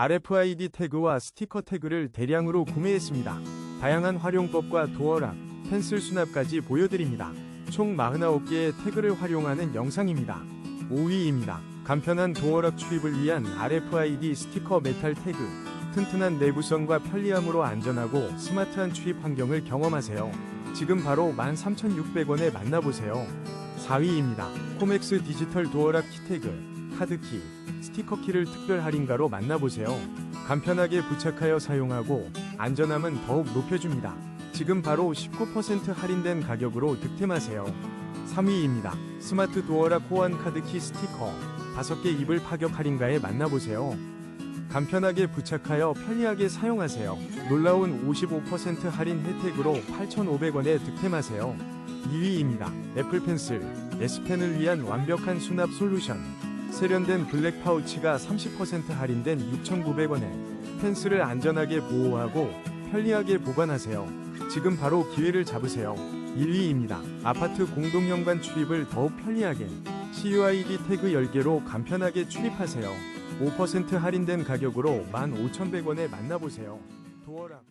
RFID 태그와 스티커 태그를 대량으로 구매했습니다. 다양한 활용법과 도어락, 펜슬 수납까지 보여드립니다. 총 49개의 태그를 활용하는 영상입니다. 5위입니다. 간편한 도어락 출입을 위한 RFID 스티커 메탈 태그. 튼튼한 내구성과 편리함으로 안전하고 스마트한 출입 환경을 경험하세요. 지금 바로 13,600원에 만나보세요. 4위입니다. 코맥스 디지털 도어락 키태그, 카드키, 스티커키를 특별 할인가로 만나보세요. 간편하게 부착하여 사용하고 안전함은 더욱 높여줍니다. 지금 바로 19% 할인된 가격으로 득템하세요. 3위입니다. 스마트 도어락 호환 카드키 스티커 5개 입을 파격 할인가에 만나보세요. 간편하게 부착하여 편리하게 사용하세요. 놀라운 55% 할인 혜택으로 8,500원에 득템하세요. 2위입니다. 애플 펜슬, S펜을 위한 완벽한 수납 솔루션. 세련된 블랙 파우치가 30% 할인된 6,900원에 펜슬을 안전하게 보호하고 편리하게 보관하세요. 지금 바로 기회를 잡으세요. 1위입니다. 아파트 공동연관 출입을 더욱 편리하게 CUID 태그 10개로 간편하게 출입하세요. 5% 할인된 가격으로 15,100원에 만나보세요. 도어락